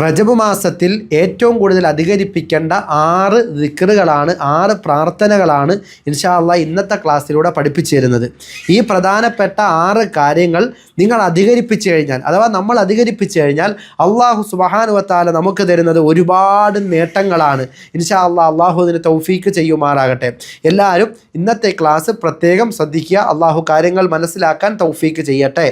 റജബ് മാസത്തിൽ ഏറ്റവും കൂടുതൽ അധികരിപ്പിക്കേണ്ട ആറ് ദിക്കറുകളാണ് ആറ് പ്രാർത്ഥനകളാണ് ഇൻഷാള്ള ഇന്നത്തെ ക്ലാസ്സിലൂടെ പഠിപ്പിച്ചു തരുന്നത് ഈ പ്രധാനപ്പെട്ട ആറ് കാര്യങ്ങൾ നിങ്ങൾ അധികരിപ്പിച്ചു കഴിഞ്ഞാൽ അഥവാ നമ്മൾ അധികരിപ്പിച്ചു കഴിഞ്ഞാൽ അള്ളാഹു സുബഹാനുവത്താല നമുക്ക് തരുന്നത് ഒരുപാട് നേട്ടങ്ങളാണ്. ഇൻഷാ അള്ളാഹ് അള്ളാഹു അതിന് തൗഫീക്ക് ചെയ്യുമാറാകട്ടെ. എല്ലാവരും ഇന്നത്തെ ക്ലാസ് പ്രത്യേകം ശ്രദ്ധിക്കുക. അള്ളാഹു കാര്യങ്ങൾ മനസ്സിലാക്കാൻ തൗഫീക്ക് ചെയ്യട്ടെ.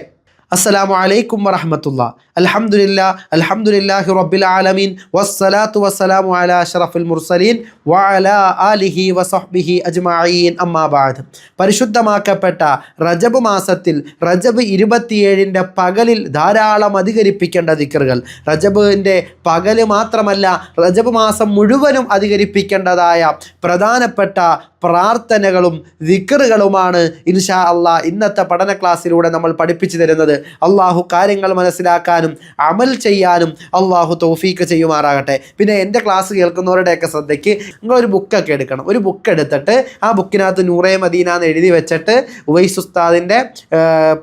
അസ്സലാമു അലൈക്കും വറഹമത്തുള്ള. അൽഹംദുലില്ലാ അൽഹംദുലില്ലാഹി റബ്ബിൽ ആലമീൻ. വസ്സലാത്തു വസ്സലാമു അലാ അഷറഫുൽ മുർസലീൻ. വഅലാ ആലിഹി വസഹ്ബിഹി അജ്മഈൻ. അമ്മാ ബഅദ് പരിശുദ്ധമാക്കപ്പെട്ട റജബ് മാസത്തിൽ റജബ് ഇരുപത്തിയേഴിന്റെ പകലിൽ ധാരാളം അധികരിപ്പിക്കേണ്ട ദിക്റുകൾ. റജബിന്റെ പകൽ മാത്രമല്ല റജബ് മാസം മുഴുവനും അധികരിപ്പിക്കേണ്ടതായ പ്രധാനപ്പെട്ട പ്രാർത്ഥനകളും ദിക്റുകളുമാണ് ഇൻഷാ അള്ളാ ഇന്നത്തെ പഠന ക്ലാസ്സിലൂടെ നമ്മൾ പഠിപ്പിച്ചു തരുന്നത്. അള്ളാഹു കാര്യങ്ങൾ മനസ്സിലാക്കാനും അമൽ ചെയ്യാനും അള്ളാഹു തൗഫീക്ക് ചെയ്യുമാറാകട്ടെ. പിന്നെ എന്റെ ക്ലാസ് കേൾക്കുന്നവരുടെയൊക്കെ ശ്രദ്ധയ്ക്ക് നിങ്ങളൊരു ബുക്കൊക്കെ എടുക്കണം. ഒരു ബുക്ക് എടുത്തിട്ട് ആ ബുക്കിനകത്ത് നൂറേ മദീന എന്ന് എഴുതി വെച്ചിട്ട് ഉവൈസ് ഉസ്താദിന്റെ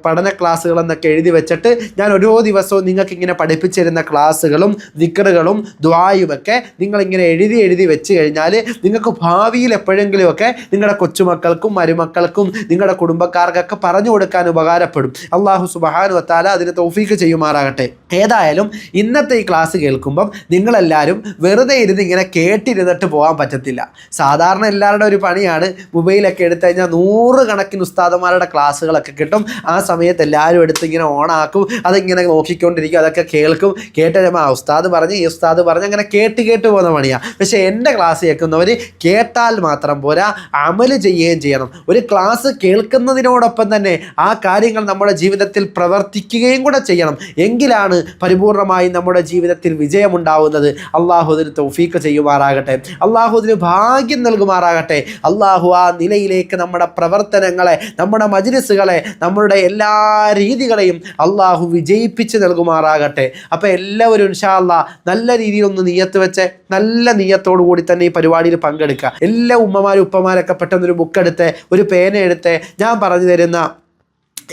പഠന ക്ലാസ്സുകൾ എന്നൊക്കെ എഴുതി വെച്ചിട്ട് ഞാൻ ഓരോ ദിവസവും നിങ്ങൾക്ക് ഇങ്ങനെ പഠിപ്പിച്ചു തരുന്ന ക്ലാസ്സുകളും ദിക്കറുകളും ദ്വായുമൊക്കെ നിങ്ങളിങ്ങനെ എഴുതി എഴുതി വെച്ച് കഴിഞ്ഞാൽ നിങ്ങൾക്ക് ഭാവിയിൽ എപ്പോഴെങ്കിലുമൊക്കെ നിങ്ങളുടെ കൊച്ചുമക്കൾക്കും മരുമക്കൾക്കും നിങ്ങളുടെ കുടുംബക്കാർക്കൊക്കെ പറഞ്ഞു കൊടുക്കാൻ ഉപകാരപ്പെടും. അള്ളാഹു സുബഹാനു വത്താല അതിന് തൗഫീക്ക് ചെയ്യുമാറാകട്ടെ. ഏതായാലും ഇന്നത്തെ ഈ ക്ലാസ് കേൾക്കുമ്പം നിങ്ങളെല്ലാവരും വെറുതെ ഇരുന്ന് ഇങ്ങനെ കേട്ടിരുന്നിട്ട് പോകാൻ പറ്റത്തില്ല. സാധാരണ എല്ലാവരുടെ ഒരു പണിയാണ് മൊബൈലൊക്കെ എടുത്തു കഴിഞ്ഞാൽ നൂറ് കണക്കിന് ഉസ്താദന്മാരുടെ ക്ലാസ്സുകളൊക്കെ കിട്ടും. ആ സമയത്ത് എല്ലാവരും എടുത്ത് ഇങ്ങനെ ഓണാക്കും അതിങ്ങനെ നോക്കിക്കൊണ്ടിരിക്കും അതൊക്കെ കേൾക്കും. കേട്ട് ആ ഉസ്താദ് പറഞ്ഞ് ഈ ഉസ്താദ് പറഞ്ഞ് അങ്ങനെ കേട്ട് കേട്ട് പോകുന്ന പണിയാണ് പക്ഷേ എന്റെ ക്ലാസ് കേൾക്കുന്നവർ കേട്ടാൽ മാത്രം പോരാ അമൽ ചെയ്യുകയും ചെയ്യണം. ഒരു ക്ലാസ് കേൾക്കുന്നതിനോടൊപ്പം തന്നെ ആ കാര്യങ്ങൾ നമ്മുടെ ജീവിതത്തിൽ പ്രവർത്തിക്കുകയും കൂടെ ചെയ്യണം. എങ്കിലാണ് പരിപൂർണമായി നമ്മുടെ ജീവിതത്തിൽ വിജയമുണ്ടാവുന്നത്. അള്ളാഹുദിന് തൗഫീക്ക് ചെയ്യുമാറാകട്ടെ. അള്ളാഹുദിന് ഭാഗ്യം നൽകുമാറാകട്ടെ. അള്ളാഹു ആ നിലയിലേക്ക് നമ്മുടെ പ്രവർത്തനങ്ങളെ നമ്മുടെ മജ്ലിസുകളെ നമ്മളുടെ എല്ലാ രീതികളെയും അള്ളാഹു വിജയിപ്പിച്ച് നൽകുമാറാകട്ടെ. അപ്പോൾ എല്ലാവരും ഇൻഷാ അള്ളാ നല്ല രീതിയിൽ ഒന്ന് നീയത്ത് വെച്ച് നല്ല നീയത്തോടു കൂടി തന്നെ ഈ പരിപാടിയിൽ പങ്കെടുക്കുക. എല്ലാ ഉമ്മമാരും ഉപ്പമാരൊക്കെ പെട്ടെന്ന് ഒരു ബുക്ക് എടുത്ത് ഒരു പേന എടുത്ത് ഞാൻ പറഞ്ഞു തരുന്ന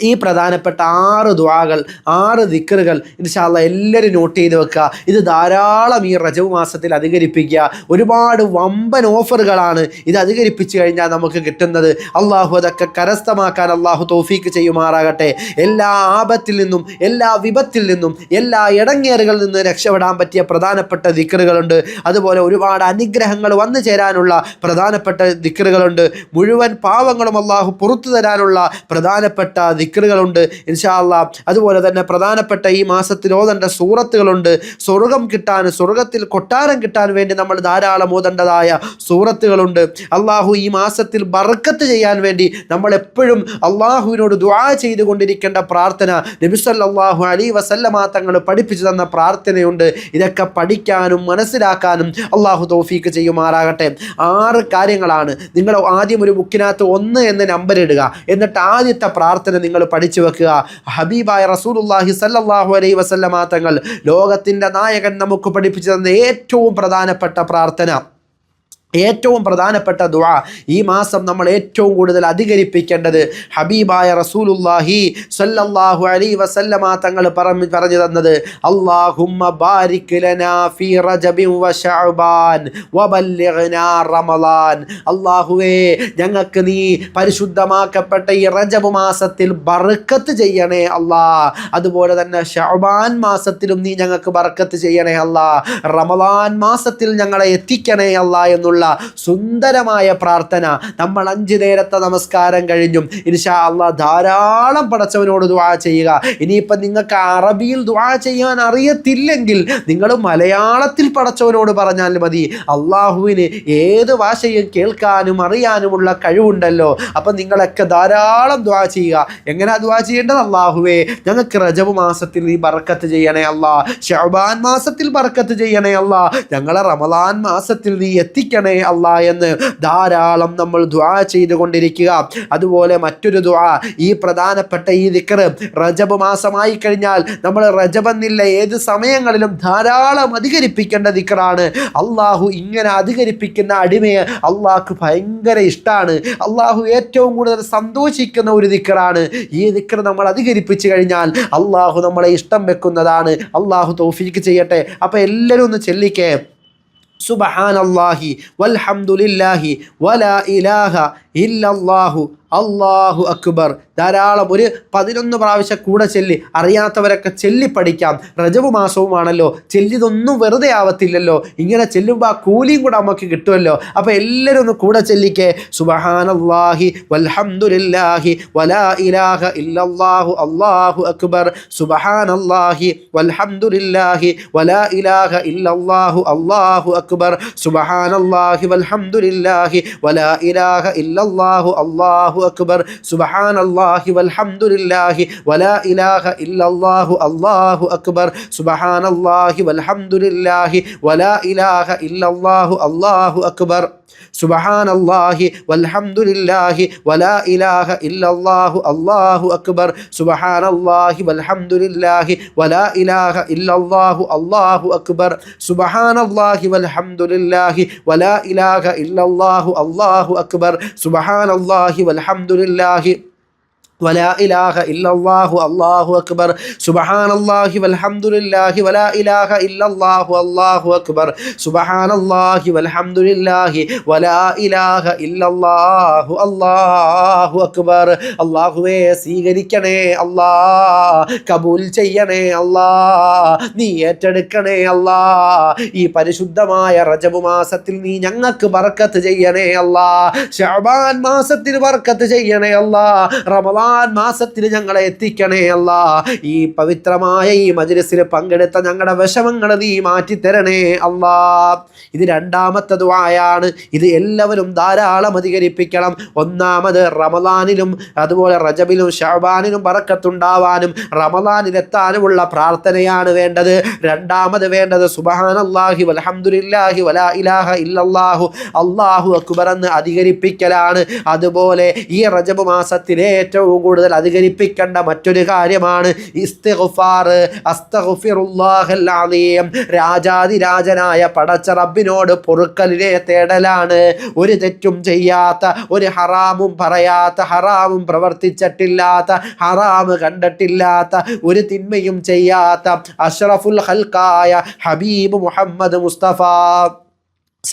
ഈ പ്രധാനപ്പെട്ട ആറ് ദ്വാകൾ ആറ് ദിക്കറുകൾ ഇൻഷാല്ല എല്ലാവരും നോട്ട് ചെയ്ത് വെക്കുക. ഇത് ധാരാളം ഈ റജവ് മാസത്തിൽ അധികരിപ്പിക്കുക. ഒരുപാട് വമ്പൻ ഓഫറുകളാണ് ഇത് അധികരിപ്പിച്ചു കഴിഞ്ഞാൽ നമുക്ക് കിട്ടുന്നത്. അള്ളാഹു അതൊക്കെ കരസ്ഥമാക്കാൻ അള്ളാഹു തോഫീക്ക് ചെയ്യുമാറാകട്ടെ. എല്ലാ ആപത്തിൽ നിന്നും എല്ലാ വിപത്തിൽ നിന്നും എല്ലാ ഇടങ്ങേറുകളിൽ നിന്ന് രക്ഷപ്പെടാൻ പറ്റിയ പ്രധാനപ്പെട്ട ദിക്കറുകളുണ്ട് അതുപോലെ ഒരുപാട് അനുഗ്രഹങ്ങൾ വന്നു ചേരാനുള്ള പ്രധാനപ്പെട്ട ദിക്കറുകളുണ്ട് മുഴുവൻ പാവങ്ങളും അള്ളാഹു പുറത്തു തരാനുള്ള പ്രധാനപ്പെട്ട ദിക്കറുകളുണ്ട് ഇൻഷാല്ല അതുപോലെ തന്നെ പ്രധാനപ്പെട്ട ഈ മാസത്തിൽ ഓതേണ്ട സൂറത്തുകളുണ്ട്. സ്വർഗം കിട്ടാൻ സ്വർഗത്തിൽ കൊട്ടാരം കിട്ടാൻ വേണ്ടി നമ്മൾ ധാരാളം ഓതേണ്ടതായ സൂറത്തുകളുണ്ട്. അള്ളാഹു ഈ മാസത്തിൽ ബർക്കത്ത് ചെയ്യാൻ വേണ്ടി നമ്മൾ എപ്പോഴും അള്ളാഹുവിനോട് ദുആ ചെയ്തുകൊണ്ടിരിക്കേണ്ട പ്രാർത്ഥന നബിസല്ലാഹു അലി വസല്ലമാ തങ്ങൾ പഠിപ്പിച്ചു തന്ന പ്രാർത്ഥനയുണ്ട്. ഇതൊക്കെ പഠിക്കാനും മനസ്സിലാക്കാനും അള്ളാഹു തോഫീക്ക് ചെയ്യുമാറാകട്ടെ. ആറ് കാര്യങ്ങളാണ്. നിങ്ങൾ ആദ്യം ഒരു ബുക്കിനകത്ത് ഒന്ന് എന്ന നമ്പർ ഇടുക. എന്നിട്ട് ആദ്യത്തെ പ്രാർത്ഥന നിങ്ങൾ പഠിച്ചു വെക്കുക. ഹബീബായ റസൂലുള്ളാഹി സല്ലാഹു അലൈഹി വസല്ലമ തങ്ങൾ ലോകത്തിന്റെ നായകൻ നമുക്ക് പഠിപ്പിച്ചു തന്ന ഏറ്റവും പ്രധാനപ്പെട്ട പ്രാർത്ഥന. ഏറ്റവും പ്രധാനപ്പെട്ട ദുആ. ഈ മാസം നമ്മൾ ഏറ്റവും കൂടുതൽ അധികരിപ്പിക്കേണ്ടത് ഹബീബായ റസൂലുല്ലാഹി സല്ലല്ലാഹു അലൈഹി വസല്ലമ തങ്ങൾ പറഞ്ഞു പറഞ്ഞു തന്നത് അല്ലാഹുമ്മ ബാരിക് ലനാ ഫീ റജബിൻ വ ശഅബാൻ വബല്ലിഗ്നാ റമളാൻ അല്ലാഹുവേ ഞങ്ങൾക്ക് നീ പരിശുദ്ധമാക്കപ്പെട്ട ഈ റജബ് മാസത്തിൽ ബർക്കത്ത് ചെയ്യണേ അല്ലാ. അതുപോലെ തന്നെ ശഅബാൻ മാസത്തിലും നീ ഞങ്ങൾക്ക് ബർക്കത്ത് ചെയ്യണേ അല്ലാ. റമളാൻ മാസത്തിൽ ഞങ്ങളെ എത്തിക്കണേ അല്ലാ എന്നുള്ള സുന്ദരമായ പ്രാർത്ഥന. നമ്മൾ അഞ്ച് നേരത്തെ നമസ്കാരം കഴിഞ്ഞും. ഇൻഷാ അള്ളാ ധാരാളം പടച്ചവനോട് ദുവാ ചെയ്യുക. ഇനിയിപ്പം നിങ്ങൾക്ക് അറബിയിൽ ദുവാ ചെയ്യാൻ അറിയത്തില്ലെങ്കിൽ നിങ്ങൾ മലയാളത്തിൽ പടച്ചവനോട് പറഞ്ഞാൽ മതി. അള്ളാഹുവിന് ഏത് ഭാഷയും കേൾക്കാനും അറിയാനുമുള്ള കഴിവുണ്ടല്ലോ. അപ്പം നിങ്ങളൊക്കെ ധാരാളം ദ്വാ ചെയ്യുക. എങ്ങനെയാ ദ്വാ ചെയ്യേണ്ടത്? അള്ളാഹുവേ ഞങ്ങൾക്ക് റജബ് മാസത്തിൽ നീ ബർക്കത്ത് ചെയ്യണേ അല്ലാ ഷഅബാൻ മാസത്തിൽ ബർക്കത്ത് ചെയ്യണേ അല്ലാ ഞങ്ങളെ റമദാൻ മാസത്തിൽ നീ എത്തിക്കണേ നൽകണേ അല്ല എന്ന് ധാരാളം നമ്മൾ ദ്വാ ചെയ്തുകൊണ്ടിരിക്കുക. അതുപോലെ മറ്റൊരു ദ്വാ ഈ പ്രധാനപ്പെട്ട ഈ ദിക്കറ് റജബ് മാസമായി കഴിഞ്ഞാൽ നമ്മൾ റജബെന്നില്ല ഏത് സമയങ്ങളിലും ധാരാളം അധികരിപ്പിക്കേണ്ട ദിക്കറാണ് അള്ളാഹു ഇങ്ങനെ അധികരിപ്പിക്കുന്ന അടിമയെ അള്ളാഹ്ക്ക് ഭയങ്കര ഇഷ്ടമാണ് അള്ളാഹു ഏറ്റവും കൂടുതൽ സന്തോഷിക്കുന്ന ഒരു ദിക്കറാണ് ഈ ദിക്കർ നമ്മൾ അധികരിപ്പിച്ചു കഴിഞ്ഞാൽ അള്ളാഹു നമ്മളെ ഇഷ്ടം വെക്കുന്നതാണ്. അള്ളാഹു തോഫീക്ക് ചെയ്യട്ടെ. അപ്പോൾ എല്ലാവരും ഒന്ന് ചെല്ലിക്കേ. സുബഹാനല്ലാഹി വൽഹംദുലില്ലാഹി വലാ ഇലാഹ ഇല്ലല്ലാഹു അള്ളാഹു അക്ബർ. ധാരാളം ഒരു പതിനൊന്ന് പ്രാവശ്യം കൂടെ ചെല്ലി അറിയാത്തവരൊക്കെ ചെല്ലി പഠിക്കാം. റജബ് മാസവുമാണല്ലോ. ചെല്ലിതൊന്നും വെറുതെ ആവത്തില്ലല്ലോ. ഇങ്ങനെ ചെല്ലുമ്പോൾ ആ കൂലിയും കൂടെ നമുക്ക് കിട്ടുമല്ലോ. അപ്പോൾ എല്ലാവരും ഒന്ന് കൂടെ ചെല്ലിക്കേ. സുബഹാനല്ലാഹി വൽഹംദുലില്ലാഹി വലാ ഇലാഹ ഇല്ലല്ലാഹു അള്ളാഹു അക്ബർ. സുബഹാനല്ലാഹി വൽഹംദുലില്ലാഹി വലാ ഇലാഹ ഇല്ലല്ലാഹു അള്ളാഹു അക്ബർ. സുബഹാനല്ലാഹി വൽഹംദുലില്ലാഹി വലാ ഇലാഹ ഇല്ലല്ലാഹു അല്ലാഹു അക്ബർ സുബഹാൻ വൽഹംദുലില്ലാഹി വലാ ഇലാഹ ഇല്ലല്ലാഹു അല്ലാഹു അക്ബർ സുബഹാൻ വൽഹംദുലില്ലാഹി വലാ ഇലാഹ ഇല്ലല്ലാഹു അല്ലാഹു അക്ബർ സുബഹാൻ വൽഹംദുലില്ലാഹി വലാ ഇലാഹ ഇല്ലല്ലാഹു അല്ലാഹു അക്ബർ സുബഹാൻ വൽഹംദുലില്ലാഹി വലാ ഇലാഹ ഇല്ലല്ലാഹു അല്ലാഹു അക്ബർ സുബഹാൻ വൽഹംദുലില്ലാഹി വലാ ഇലാഹ ഇല്ലല്ലാഹു അല്ലാഹു അക്ബർ സുബഹാൻ അള്ളാഹി അലഹമുല്ലാഹി ولا إله إلا الله الله أكبر سبحان الله والحمد لله ولا إله إلا الله الله أكبر سبحان الله والحمد لله ولا إله إلا الله الله أكبر അള്ളാഹുവേ സ്വീകരിക്കണേ അല്ലാ കബൂൽ ചെയ്യണേ അല്ലാ നീ ഏറ്റെടുക്കണേ അല്ലാ ഈ പരിശുദ്ധമായ റജബ് മാസത്തിൽ നീ ഞങ്ങൾക്ക് ബർക്കത്ത് ചെയ്യണേ അല്ലാ ഷഅബാൻ മാസത്തിൽ ബർക്കത്ത് ചെയ്യണേ അല്ലാ റമദാൻ മാസത്തിൽ ഞങ്ങളെ എത്തിക്കണേ അല്ല. ഈ പവിത്രമായ ഈ മജ്ലിസിൽ പങ്കെടുത്ത ഞങ്ങളുടെ വിഷമങ്ങൾ നീ മാറ്റി തരണേ അല്ലാ. ഇത് രണ്ടാമത്തെ ദുആയാണ്. ഇത് എല്ലാവരും ധാരാളം അധികരിപ്പിക്കണം. ഒന്നാമത് റമദാനിലും അതുപോലെ റജബിലും ഷഹബാനിലും പറക്കത്തുണ്ടാവാനും റമദാനിലെത്താനുമുള്ള പ്രാർത്ഥനയാണ് വേണ്ടത്. രണ്ടാമത് വേണ്ടത് സുബഹാനല്ലാഹി വൽഹംദുലില്ലാഹി വലാ ഇലാഹ ഇല്ലല്ലാഹു അള്ളാഹു അക്ബർ എന്ന് അധികരിപ്പിക്കലാണ്. അതുപോലെ ഈ റജബ് മാസത്തിലെ ഏറ്റവും കൂടുതൽ അധികരിപ്പിക്കേണ്ട മറ്റൊരു കാര്യമാണ് ഇസ്തിഗ്ഫാർ. അസ്തഗ്ഫിറുല്ലാഹൽ രാജാതിരാജനായ പടച്ച റബ്ബിനോട് പൊറുക്കലിനെ തേടലാണ്. ഒരു തെറ്റും ചെയ്യാത്ത ഒരു ഹറാമും പറയാത്ത ഹറാമും പ്രവർത്തിച്ചിട്ടില്ലാത്ത ഹറാമ് കണ്ടിട്ടില്ലാത്ത ഒരു തിന്മയും ചെയ്യാത്ത അഷ്റഫുൽ ഹൽക്കായ ഹബീബ് മുഹമ്മദ് മുസ്തഫ.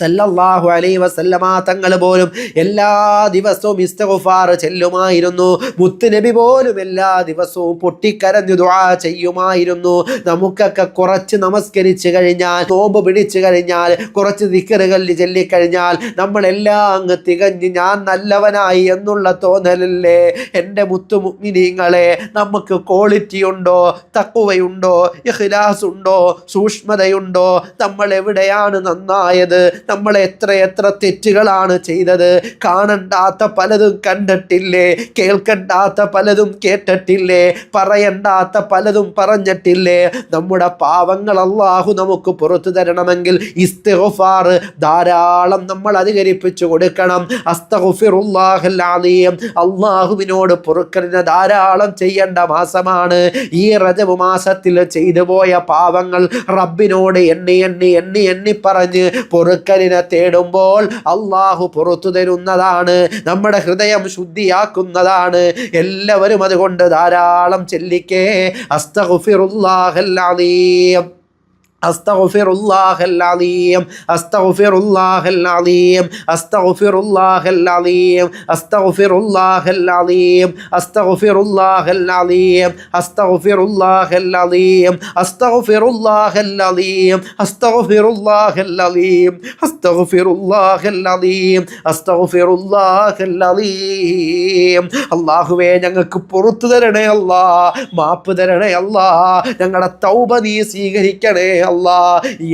സല്ലല്ലാഹു അലൈ വസല്ലമ തങ്ങൾ പോലും എല്ലാ ദിവസവും ഇസ്തഫാർ ചെല്ലുമായിരുന്നു. മുത്തുനബി പോലും എല്ലാ ദിവസവും പൊട്ടിക്കരഞ്ഞു ദുആ ചെയ്യുമായിരുന്നു. നമുക്കൊക്കെ കുറച്ച് നമസ്കരിച്ചു കഴിഞ്ഞാൽ നോമ്പ് പിടിച്ചു കഴിഞ്ഞാൽ കുറച്ച് ദിക്കറുകൾ ചൊല്ലിക്കഴിഞ്ഞാൽ നമ്മളെല്ലാം അങ്ങ് തികഞ്ഞ് ഞാൻ നല്ലവനായി എന്നുള്ള തോന്നലല്ലേ? എന്റെ മുത്തു മുഗ്മിനീങ്ങളെ നമുക്ക് ക്വാളിറ്റി ഉണ്ടോ? തക്കുവയുണ്ടോ ഇഖ്ലാസ് ഉണ്ടോ സൂക്ഷ്മതയുണ്ടോ? നമ്മൾ എവിടെയാണ് നന്നായത്? നമ്മൾ എത്ര എത്ര തെറ്റുകളാണ് ചെയ്തത്. കാണണ്ടാത്ത പലതും കണ്ടിട്ടില്ലേ? കേൾക്കണ്ടാത്ത പലതും കേട്ടിട്ടില്ലേ? പറയണ്ടാത്ത പലതും പറഞ്ഞിട്ടില്ലേ? നമ്മുടെ പാവങ്ങൾ അള്ളാഹു നമുക്ക് പുറത്തു തരണമെങ്കിൽ ഇസ്തിഗ്ഫാർ ധാരാളം നമ്മൾ അധികരിപ്പിച്ചു കൊടുക്കണം. അസ്തഗ്ഫിറുല്ലാഹൽ അള്ളാഹുവിനോട് പൊറുക്കലിന് ധാരാളം ചെയ്യേണ്ട മാസമാണ്. ഈ റജബ് മാസത്തിൽ ചെയ്തു പോയ പാവങ്ങൾ റബ്ബിനോട് എണ്ണി എണ്ണി എണ്ണി എണ്ണി പറഞ്ഞ് പൊറുക്കലിനെ തേടുമ്പോൾ അള്ളാഹു പുറത്തു തരുന്നതാണ് നമ്മുടെ ഹൃദയം ശുദ്ധിയാക്കുന്നതാണ്. എല്ലാവരും അതുകൊണ്ട് ധാരാളം ചെല്ലിക്കേ. അസ്തഗുഫിറുല്ലാഹൽ അലീം. أستغفر الله العظيم أستغفر الله العظيم أستغفر الله العظيم أستغفر الله العظيم أستغفر الله العظيم أستغفر الله العظيم أستغفر الله العظيم أستغفر الله العظيم أستغفر الله العظيم أستغفر الله العظيم അള്ളാഹുവേ ഞങ്ങൾക്ക് പുറത്തു തരണേ അല്ലാ മാപ്പ് തരണേ അല്ലാ ഞങ്ങളുടെ തൗബ നീ സ്വീകരിക്കണേ അല്ലാ ഈ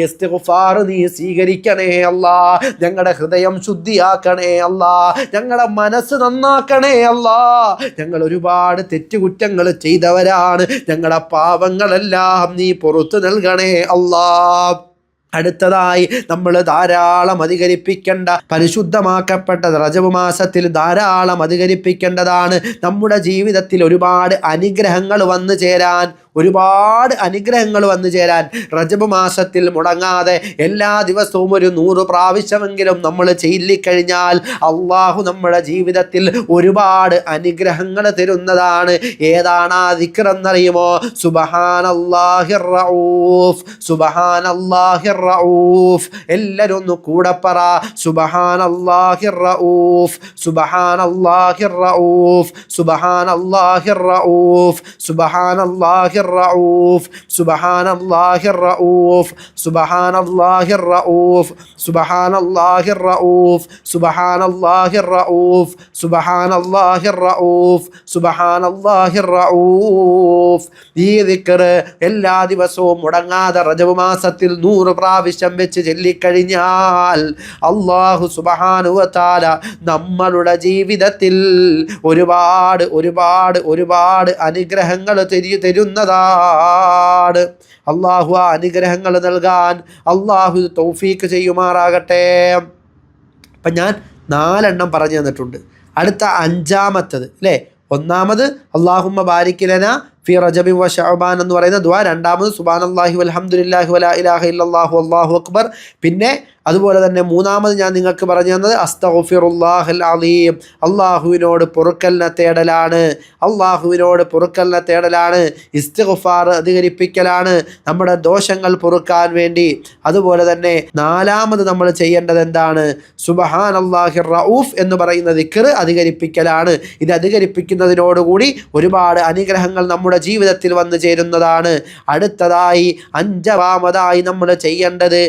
നീ സ്വീകരിക്കണേ അല്ലാ ഞങ്ങളുടെ ഹൃദയം ശുദ്ധിയാക്കണേ അല്ലാ ഞങ്ങളുടെ മനസ്സ് നന്നാക്കണേ അല്ലാ. ഞങ്ങൾ ഒരുപാട് തെറ്റുകുറ്റങ്ങൾ ചെയ്തവരാണ് ഞങ്ങളുടെ പാവങ്ങളെല്ലാം നീ പുറത്തു നൽകണേ അല്ലാ. അടുത്തതായി നമ്മൾ ധാരാളം അധികരിപ്പിക്കേണ്ട പരിശുദ്ധമാക്കപ്പെട്ട റജബ് മാസത്തിൽ ധാരാളം അധികരിപ്പിക്കേണ്ടതാണ്. നമ്മുടെ ജീവിതത്തിൽ ഒരുപാട് അനുഗ്രഹങ്ങൾ വന്നു ചേരാൻ ഒരുപാട് അനുഗ്രഹങ്ങൾ വന്നു ചേരാൻ റജബ് മാസത്തിൽ മുടങ്ങാതെ എല്ലാ ദിവസവും ഒരു നൂറ് പ്രാവശ്യമെങ്കിലും നമ്മൾ ചൊല്ലിക്കഴിഞ്ഞാൽ അള്ളാഹു നമ്മുടെ ജീവിതത്തിൽ ഒരുപാട് അനുഗ്രഹങ്ങൾ തരുന്നതാണ്. ഏതാണ് ആ ദിക്റെന്നറിയുമോ? സുബഹാനല്ലാഹിർ റഊഫ് എല്ലാവരും ഒന്ന് കൂടെ പറ സുബഹാനല്ലാഹിർ റഊഫ് സുബഹാനല്ലാഹിർ റഊഫ് അള്ളാഹിർ റഊഫ്. സുബഹാൻ അള്ളാഹിർ റഊഫ്. സുബഹാൻ അള്ളാഹിർ റഊഫ്. സുബഹാൻ അള്ളാഹിർ റഊഫ്. സുബഹാൻ അള്ളാഹിർ റഊഫ്. സുബഹാൻ അള്ളാഹിർ റഊഫ്. സുബഹാൻ അള്ളാഹിർ റഊഫ്. ഈ ദിക്കർ എല്ലാ ദിവസവും മുടങ്ങാതെ റജബ് മാസത്തിൽ നൂറ് പ്രാവശ്യം വെച്ച് ചൊല്ലിക്കഴിഞ്ഞാൽ അള്ളാഹു സുബഹാനുവത്താല നമ്മളുടെ ജീവിതത്തിൽ ഒരുപാട് ഒരുപാട് ഒരുപാട് അനുഗ്രഹങ്ങൾ തരു തരുന്നതാണ്. അള്ളാഹു ആ അനുഗ്രഹങ്ങൾ നൽകാൻ അള്ളാഹു തൗഫീക്ക് ചെയ്യുമാറാകട്ടെ. അപ്പം ഞാൻ നാലെണ്ണം പറഞ്ഞു തന്നിട്ടുണ്ട്. അടുത്ത അഞ്ചാമത്തത് അല്ലേ? ഒന്നാമത് അള്ളാഹുമ്മ ബാരിക്കിലന ഫി റജബി വ ഷഅബാൻ എന്ന് പറയുന്ന ദുആ രണ്ടാമത് സുബാൻ അള്ളാഹി വൽഹംദുലില്ലാഹി വലാ ഇലാഹ ഇല്ലല്ലാഹു അല്ലാഹു അക്ബർ പിന്നെ അതുപോലെ തന്നെ മൂന്നാമത് ഞാൻ നിങ്ങൾക്ക് പറഞ്ഞു തന്നത് അസ്തഫിറുല്ലാഹൽ അലീം. അള്ളാഹുവിനോട് പൊറുക്കലിനെ തേടലാണ്. അള്ളാഹുവിനോട് പൊറുക്കലിനെ തേടലാണ്. ഇസ്തിഗ്ഫാർ അധികരിപ്പിക്കലാണ്. നമ്മുടെ ദോഷങ്ങൾ പൊറുക്കാൻ വേണ്ടി. അതുപോലെ തന്നെ നാലാമത് നമ്മൾ ചെയ്യേണ്ടത് എന്താണ്? സുബഹാൻ അള്ളാഹി റഊഫ് എന്ന് പറയുന്ന ദിക്കർ അധികരിപ്പിക്കലാണ്. ഇത് അധികരിപ്പിക്കുന്നതിനോടുകൂടി ഒരുപാട് അനുഗ്രഹങ്ങൾ നമ്മുടെ ജീവിതത്തിൽ വന്നു ചേരുന്നതാണ്. അടുത്തതായി അഞ്ചാമതായി നമ്മൾ ചെയ്യേണ്ടത്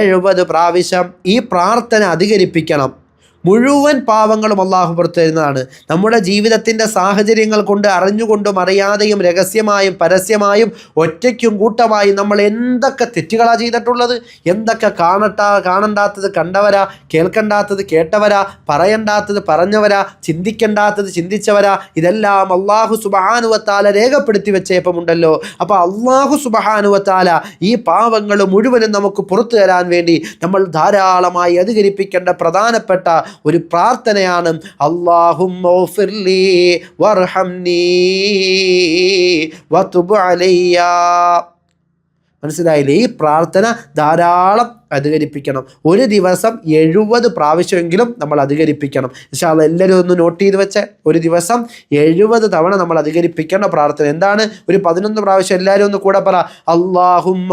എഴുപത് പ്രാവശ്യം ഈ പ്രാർത്ഥന അധികരിപ്പിക്കണം. മുഴുവൻ പാവങ്ങളും അള്ളാഹു പുറത്തു തരുന്നതാണ്. നമ്മുടെ ജീവിതത്തിന്റെ സാഹചര്യങ്ങൾ കൊണ്ട് അറിഞ്ഞുകൊണ്ടും അറിയാതെയും രഹസ്യമായും പരസ്യമായും ഒറ്റയ്ക്കും കൂട്ടമായും നമ്മൾ എന്തൊക്കെ തെറ്റുകളാണ് ചെയ്തിട്ടുള്ളത്? എന്തൊക്കെ കാണട്ടാ കാണണ്ടാത്തത് കണ്ടവരാ കേൾക്കണ്ടാത്തത് കേട്ടവരാ പറയണ്ടാത്തത് പറഞ്ഞവരാ ചിന്തിക്കണ്ടാത്തത് ചിന്തിച്ചവരാ ഇതെല്ലാം അള്ളാഹു സുബഹാനുവത്താല രേഖപ്പെടുത്തി വെച്ചേപ്പമുണ്ടല്ലോ അപ്പോൾ അള്ളാഹു സുബഹാനുവത്താല ഈ പാവങ്ങൾ മുഴുവനും നമുക്ക് പുറത്തു തരാൻ വേണ്ടി നമ്മൾ ധാരാളമായി അധികരിപ്പിക്കേണ്ട പ്രധാനപ്പെട്ട ഒരു പ്രാർത്ഥനയാണ്. അള്ളാഹും മനസ്സിലായില്ലേ? ഈ പ്രാർത്ഥന ധാരാളം അധികരിപ്പിക്കണം. ഒരു ദിവസം എഴുപത് പ്രാവശ്യമെങ്കിലും നമ്മൾ അധികരിപ്പിക്കണം. പക്ഷേ അത് എല്ലാവരും ഒന്ന് നോട്ട് ചെയ്ത് വെച്ചേ. ഒരു ദിവസം എഴുപത് തവണ നമ്മൾ അധികരിപ്പിക്കേണ്ട പ്രാർത്ഥന എന്താണ്? ഒരു പതിനൊന്ന് പ്രാവശ്യം എല്ലാവരും ഒന്ന് കൂടെ പറ അള്ളാഹും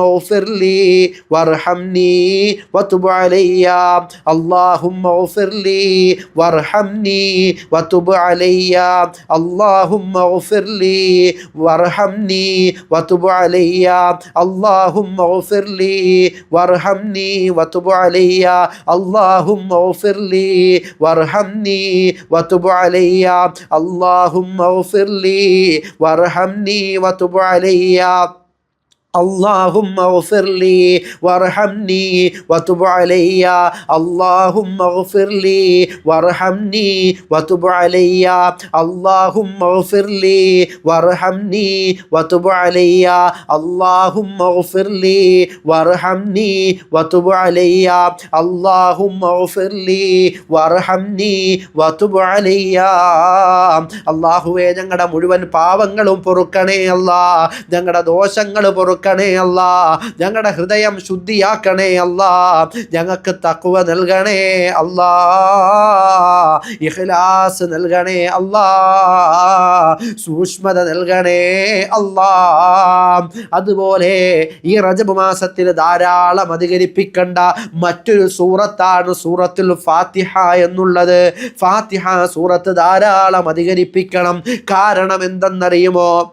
വർഹംനി വർഹംനി വത്തുബു അലയ്യ അള്ളാഹും ഓഫിർലി വർഹംനി വത്തുബു അലയ്യ അള്ളാഹും ഓഫിർലി വർഹംനി വത്തുബു അലയ്യ اللهم اغفر لي وارحمني وتب علي اللهم اغفر لي وارحمني وتب علي اللهم اغفر لي وارحمني وتب علي اللهم اغفر لي وارحمني وتب علي اللهم اغفر لي وارحمني وتب علي അള്ളാഹുവേ ഞങ്ങളുടെ മുഴുവൻ പാവങ്ങളും പൊറുക്കണേ അല്ല ഞങ്ങളുടെ ദോഷങ്ങൾ പൊറുക്കണേ അല്ല. ഞങ്ങളുടെ ഹൃദയം ശുദ്ധിയാക്കണേ അല്ല. ഞങ്ങൾക്ക് തക്കുവ നൽകണേ അല്ലാ. ഇഖ്ലാസ് നൽകണേ അല്ലാ. സൂക്ഷ്മത നൽകണേ അല്ലാ. അതുപോലെ ഈ റജബ് മാസത്തിൽ ധാരാളം അധികരിപ്പിക്കേണ്ട മറ്റൊരു സൂറത്താണ് സൂറത്തുൽ ഫാത്തിഹ എന്നുള്ളത്. ഫാത്തിഹ സൂറത്ത് ധാരാളം അധികരിപ്പിക്കണം. കാരണം എന്തെന്നറിയുമോ?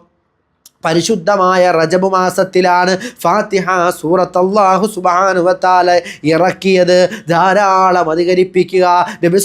പരിശുദ്ധമായ റജബ് മാസത്തിലാണ് ഫാത്തിഹ സൂറത്ത് അള്ളാഹു സുബാനുവത്താല ഇറക്കിയത്. ധാരാളം അധികരിപ്പിക്കുക. നബി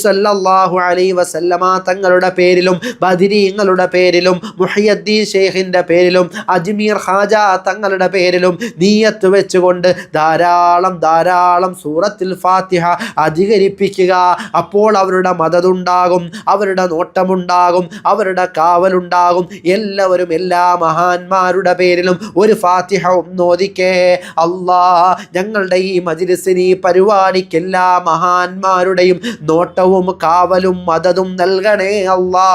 അലൈ വസല്ലമ തങ്ങളുടെ പേരിലും ബദിരീങ്ങളുടെ പേരിലും മുഹയ്യദ്ദീൻ ഷെയ്ഖിന്റെ പേരിലും അജ്മീർ ഹാജ തങ്ങളുടെ പേരിലും നീയത്ത് വെച്ചുകൊണ്ട് ധാരാളം ധാരാളം സൂറത്തിൽ ഫാത്തിഹ അധികരിപ്പിക്കുക. അപ്പോൾ അവരുടെ മതതുണ്ടാകും അവരുടെ നോട്ടമുണ്ടാകും അവരുടെ കാവലുണ്ടാകും. എല്ലാവരും എല്ലാ മഹാൻ മഹാന്മാരുടെ പേരിലും ഒരു ഫാത്തിഹ ഒന്നോദിക്കേ അല്ലാ ഞങ്ങളുടെ ഈ മജിലിസിന് ഈ പരിപാടിക്ക് എല്ലാ മഹാന്മാരുടെയും നോട്ടവും കാവലും മദതും നൽകണേ അല്ലാ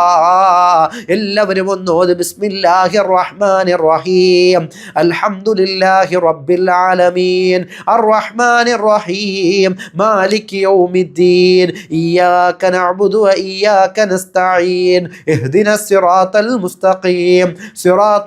എല്ലാവരും ഒന്നോത് ബിസ്മില്ലാഹി റഹ്മാനി റഹീം അൽഹംദുലില്ലാഹി റബ്ബിൽ ആലമീൻ الرحمن الرحيم مالك يوم الدين إياك نعبد وإياك نستعين اهدنا الصراط المستقيم صراط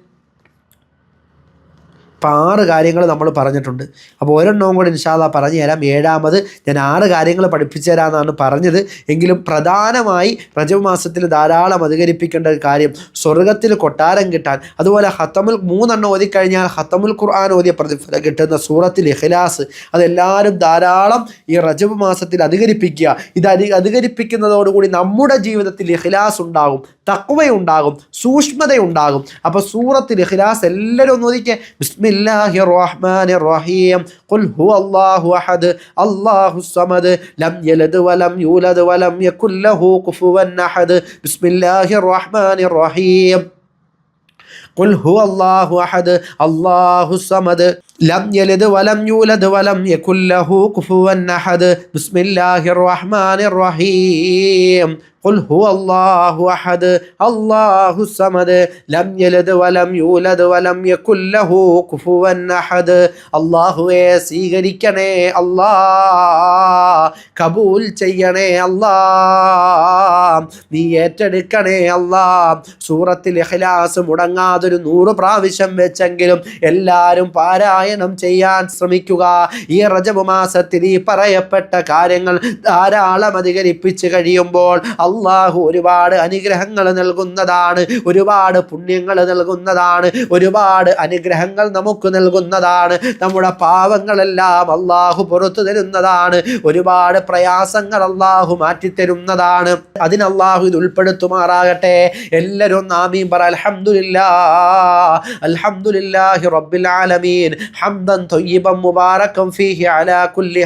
അപ്പോൾ ആറ് കാര്യങ്ങൾ നമ്മൾ പറഞ്ഞിട്ടുണ്ട്. അപ്പോൾ ഒരെണ്ണവും കൂടെ ഇൻഷാല്ല പറഞ്ഞു തരാം. ഏഴാമത് ഞാൻ ആറ് കാര്യങ്ങൾ പഠിപ്പിച്ചു തരാമെന്നാണ് പറഞ്ഞത്. എങ്കിലും പ്രധാനമായി റജബ് മാസത്തിൽ ധാരാളം അധികരിപ്പിക്കേണ്ട ഒരു കാര്യം സ്വർഗത്തിൽ കൊട്ടാരം കിട്ടാൻ. അതുപോലെ ഹത്തമുൽ മൂന്നെണ്ണം ഓതിക്കഴിഞ്ഞാൽ ഹത്തമുൽ ഖുർആൻ ഓതിയ പ്രതിഫലം കിട്ടുന്ന സൂറത്തിൽ ഇഖ്ലാസ്. അതെല്ലാവരും ധാരാളം ഈ റജബ് മാസത്തിൽ അധികരിപ്പിക്കുക. ഇത് അധി അധികരിപ്പിക്കുന്നതോടുകൂടി നമ്മുടെ ജീവിതത്തിൽ ഇഖ്ലാസ് ഉണ്ടാകും. തക്വയുണ്ടാകും സൂക്ഷ്മതയുണ്ടാകും അപ്പോൾ സൂറത്തിൽ ഇഖ്ലാസ് എല്ലാവരും ഒന്ന് ഒതിക്കെ ബിസ്മില്ലാഹി റഹ്മാൻ റഹീം ഖുൽ ഹു അല്ലാഹു അഹദ് അല്ലാഹു സമദ് ലം യലദ് വലം യൂലദ് വലം യകുൽ ലഹു കുഫുവൻ അഹദ് ബിസ്മില്ലാഹി റഹ്മാൻ റഹീം قل هو الله أحد الله الصمد لم يلد ولم يولد ولم يكن له كفوا أحد بسم الله الرحمن الرحيم قل هو الله أحد الله الصمد لم يلد ولم يولد ولم يكن له كفوا أحد അള്ളാഹുവെ സ്വീകരിക്കണേ അല്ലാ കബൂൽ ചെയ്യണേ അല്ലാ നീ ഏറ്റെടുക്കണേ അല്ലാ സൂറത്തിൽ ഇഖ്ലാസ് മുടങ്ങാതൊരു നൂറ് പ്രാവശ്യം വെച്ചെങ്കിലും എല്ലാവരും പാരായണം ചെയ്യാൻ ശ്രമിക്കുക ഈ റജബ് മാസത്തിൽ ഈ പറയപ്പെട്ട കാര്യങ്ങൾ ധാരാളം അധികരിപ്പിച്ച് കഴിയുമ്പോൾ അള്ളാഹു ഒരുപാട് അനുഗ്രഹങ്ങൾ നൽകുന്നതാണ് ഒരുപാട് പുണ്യങ്ങൾ നൽകുന്നതാണ് ഒരുപാട് അനുഗ്രഹങ്ങൾ നമുക്ക് നൽകുന്നതാണ്. നമ്മുടെ പാവങ്ങളെല്ലാം അള്ളാഹു പുറത്തു തരുന്നതാണ്. ഒരുപാട് പ്രയാസങ്ങൾ അള്ളാഹു മാറ്റിത്തരുന്നതാണ്. അതിന് ഇത് ഉൾപ്പെടുത്തുമാറാകട്ടെ. എല്ലാവരും നാമീം പറ അൽഹംദുലില്ലാ അൽഹംദുലില്ലാഹി റബ്ബിൽ ആലമീൻ. ഹംദൻ ഫീഹി അലാ കുല്ലി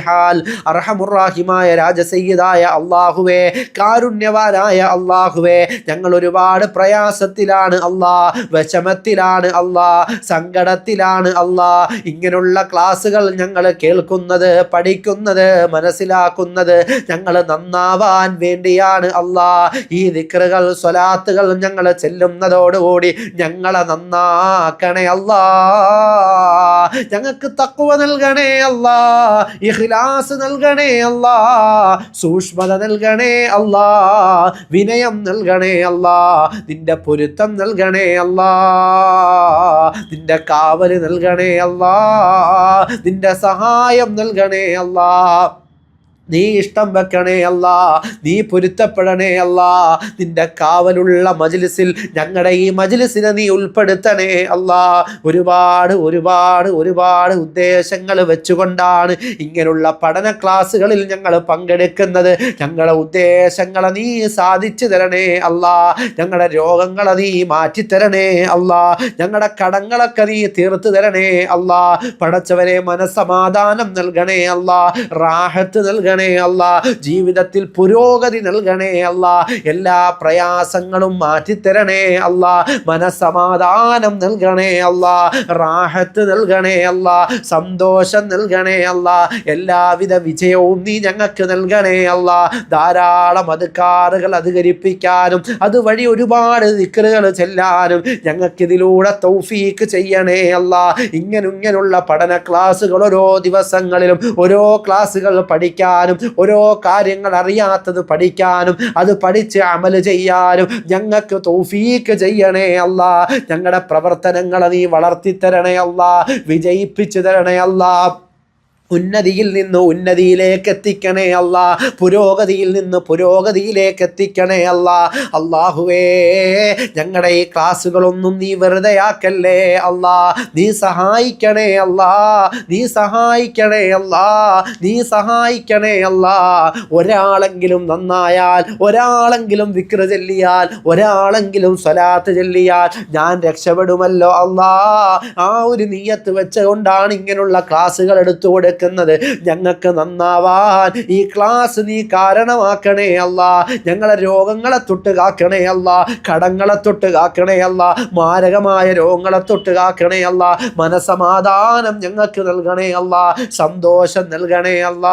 കാരുണ്യവാനായ അള്ളാഹുവേ ഞങ്ങൾ ഒരുപാട് പ്രയാസത്തിലാണ് അള്ളാ വിഷമത്തിലാണ് അള്ളാ സങ്കടത്തിലാണ് അള്ളാ ഇങ്ങനെയുള്ള ക്ലാസ്സുകൾ ഞങ്ങൾ കേൾക്കുന്നത് പഠിക്കുന്നത് മനസ്സിലാക്കുന്നത് ഞങ്ങൾ നന്നാവാൻ വേണ്ടിയാണ് അള്ളാ. ഈ ദിക്റുകൾ സ്വലാത്തുകൾ ഞങ്ങൾ ചെല്ലുന്നതോടുകൂടി ഞങ്ങളെ നന്നാക്കണേ അള്ളാ. ഞങ്ങൾക്ക് തക്കുവ നൽകണേ അള്ളാ ഇഹ്ലാസ് നൽകണേ അള്ളാ സൂക്ഷ്മത നൽകണേ അല്ലാ വിനയം നൽകണേ അല്ല. നിന്റെ പൊരുത്തം നൽകണേ അല്ല. നിന്റെ കാവൽ നൽകണേ അല്ല. നിന്റെ സഹായം നൽകണേ അല്ലാ. നീ ഇഷ്ടം വെക്കണേ അല്ല നീ പൊരുത്തപ്പെടണേ അല്ല. നിന്റെ കാവലുള്ള മജ്ലിസിൽ ഞങ്ങളുടെ ഈ മജ്ലിസിനെ നീ ഉൾപ്പെടുത്തണേ അല്ല. ഒരുപാട് ഒരുപാട് ഒരുപാട് ഉദ്ദേശങ്ങൾ വെച്ചുകൊണ്ടാണ് ഇങ്ങനെയുള്ള പഠന ക്ലാസ്സുകളിൽ ഞങ്ങൾ പങ്കെടുക്കുന്നത്. ഞങ്ങളുടെ ഉദ്ദേശങ്ങളെ നീ സാധിച്ചു തരണേ അല്ല. ഞങ്ങളുടെ രോഗങ്ങളെ നീ മാറ്റിത്തരണേ അല്ല. ഞങ്ങളുടെ കടങ്ങളൊക്കെ നീ തീർത്തു തരണേ അല്ല. പടച്ചവരെ മനസ്സമാധാനം നൽകണേ അല്ല. റാഹത്ത് നൽകണേ അല്ല. ജീവിതത്തിൽ പുരോഗതി നൽകണേ അല്ല. എല്ലാ പ്രയാസങ്ങളും മാറ്റിത്തരണേ അല്ല. മനസമാധാനം നൽകണേ അല്ല. റാഹത്ത് നൽകണേ അല്ല. സന്തോഷം നൽകണേ അല്ല. എല്ലാവിധ വിജയവും നീ ഞങ്ങൾക്ക് നൽകണേ അല്ല. ധാരാളം അതുക്കാറുകൾ അധികരിപ്പിക്കാനും അതുവഴി ഒരുപാട് ദിക്കറുകൾ ചെല്ലാനും ഞങ്ങൾക്കിതിലൂടെ തൗഫീക്ക് ചെയ്യണേ അല്ല. ഇങ്ങനെ ഇങ്ങനെയുള്ള പഠന ക്ലാസ്സുകൾ ഓരോ ദിവസങ്ങളിലും ഓരോ ക്ലാസ്സുകൾ പഠിക്കാനും ഓരോ കാര്യങ്ങൾ അറിയാത്തത് പഠിക്കാനും അത് പഠിച്ച് അമൽ ചെയ്യാനും ഞങ്ങൾക്ക് തൗഫീക്ക് ചെയ്യണേ അല്ല. ഞങ്ങളുടെ പ്രവർത്തനങ്ങളെ നീ വളർത്തി തരണേ അല്ല. വിജയിപ്പിച്ചു തരണേ അല്ല. ഉന്നതിയിൽ നിന്ന് ഉന്നതിയിലേക്ക് എത്തിക്കണേ അല്ല. പുരോഗതിയിൽ നിന്ന് പുരോഗതിയിലേക്ക് എത്തിക്കണേ അല്ല. അള്ളാഹുവേ ഞങ്ങളുടെ ഈ ക്ലാസ്സുകളൊന്നും നീ വെറുതെ ആക്കല്ലേ അല്ല. നീ സഹായിക്കണേ അല്ല. നീ സഹായിക്കണേ അല്ല. നീ സഹായിക്കണേ അല്ല. ഒരാളെങ്കിലും നന്നായാൽ ഒരാളെങ്കിലും വിക്ര ചെല്ലിയാൽ ഒരാളെങ്കിലും സ്വലാത്ത് ചെല്ലിയാൽ ഞാൻ രക്ഷപ്പെടുമല്ലോ അല്ലാ. ആ ഒരു നീയത്ത് വെച്ചുകൊണ്ടാണ് ഇങ്ങനെയുള്ള ക്ലാസ്സുകൾ എടുത്തു കിടക്കുന്നത് ഞങ്ങൾക്ക് നന്നാവാൻ ഈ ക്ലാസ് നീ കാരണമാക്കണേ അല്ല. ഞങ്ങളെ രോഗങ്ങളെ തൊട്ട് കാക്കണേ അല്ല. കടങ്ങളെ തൊട്ട് കാക്കണേ അല്ല. മാരകമായ രോഗങ്ങളെ തൊട്ട് കാക്കണേ അല്ല. മനസമാധാനം ഞങ്ങൾക്ക് നൽകണേ അല്ല. സന്തോഷം നൽകണേ അല്ല.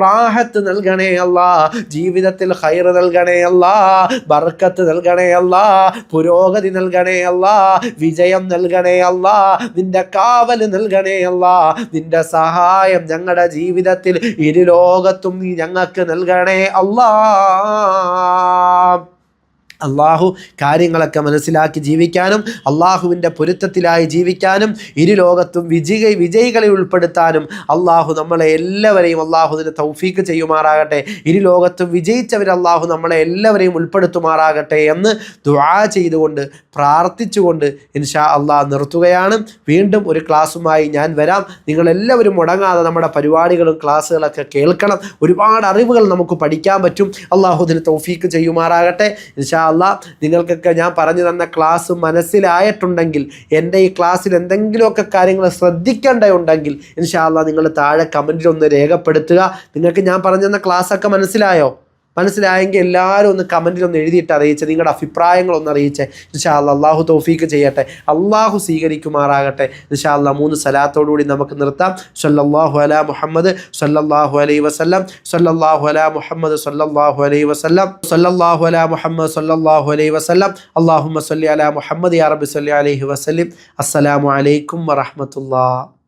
റാഹത്ത് നൽകണേ അല്ല. ജീവിതത്തിൽ ഹൈർ നൽകണേ അല്ല. ബർക്കത്ത് നൽകണേ അല്ല. പുരോഗതി നൽകണേ അല്ല. വിജയം നൽകണേ അല്ല. നിന്റെ കാവൽ നൽകണേ അല്ല. നിന്റെ സഹായം ഞങ്ങളുടെ ജീവിതത്തിൽ ഇരു ലോകത്തും നീ ഞങ്ങൾക്ക് നൽകണേ അല്ലാ അള്ളാഹു കാര്യങ്ങളൊക്കെ മനസ്സിലാക്കി ജീവിക്കാനും അള്ളാഹുവിന്റെ പൊരുത്തത്തിലായി ജീവിക്കാനും ഇരു ലോകത്തും വിജയ വിജയികളെ ഉൾപ്പെടുത്താനും അള്ളാഹു നമ്മളെ എല്ലാവരെയും അള്ളാഹുവിന് തൗഫീക്ക് ചെയ്യുമാറാകട്ടെ. ഇരു ലോകത്തും വിജയിച്ചവർ അള്ളാഹു നമ്മളെ എല്ലാവരെയും ഉൾപ്പെടുത്തുമാറാകട്ടെ എന്ന് ദുആ ചെയ്തുകൊണ്ട് പ്രാർത്ഥിച്ചുകൊണ്ട് ഇൻഷാ അള്ളാഹ് നിർത്തുകയാണ്. വീണ്ടും ഒരു ക്ലാസ്സുമായി ഞാൻ വരാം. നിങ്ങളെല്ലാവരും മുടങ്ങാതെ നമ്മുടെ പരിപാടികളും ക്ലാസ്സുകളൊക്കെ കേൾക്കണം. ഒരുപാട് അറിവുകൾ നമുക്ക് പഠിക്കാൻ പറ്റും. അള്ളാഹുദിന് തൗഫീക്ക് ചെയ്യുമാറാകട്ടെ. ഇൻഷാ അല്ലാ നിങ്ങൾക്കൊക്കെ ഞാൻ പറഞ്ഞു തന്ന ക്ലാസ് മനസ്സിലായിട്ടുണ്ടെങ്കിൽ എന്റെ ഈ ക്ലാസ്സിൽ എന്തെങ്കിലുമൊക്കെ കാര്യങ്ങൾ ശ്രദ്ധിക്കേണ്ടതുണ്ടെങ്കിൽ അള്ള നിങ്ങൾ താഴെ കമന്റിൽ ഒന്ന് രേഖപ്പെടുത്തുക. നിങ്ങൾക്ക് ഞാൻ പറഞ്ഞു തന്ന ക്ലാസ്സൊക്കെ മനസ്സിലായോ? മനസ്സിലായെങ്കിൽ എല്ലാവരും ഒന്ന് കമന്റിൽ ഒന്ന് എഴുതിയിട്ട് അറിയിച്ച് നിങ്ങളുടെ അഭിപ്രായങ്ങൾ ഒന്ന് അറിയിച്ചേ. ഇൻഷാ അല്ല അള്ളാഹു തൗഫീക്ക് ചെയ്യട്ടെ. അള്ളാഹു സ്വീകരിക്കുമാറാകട്ടെ. ഇൻഷാ അല്ല മൂന്ന് സലാത്തോടുകൂടി നമുക്ക് നിർത്താം. സല്ലല്ലാഹു അല മുഹമ്മദ് സല്ലല്ലാഹു അലൈ വസല്ലം സല്ലല്ലാഹു അല മുഹമ്മദ് സല്ലല്ലാഹു അലൈ വസല്ലം സല്ലല്ലാഹു അല മുഹമ്മദ് സല്ലല്ലാഹു അലൈ വസല്ലം. അല്ലാഹുമ്മ സല്ലി അല മുഹമ്മദ് യാ റബ്ബി സല്ലി അലൈഹി വസല്ലം. അസ്സലാമു അലൈക്കും വറഹ്മത്തുള്ളാഹി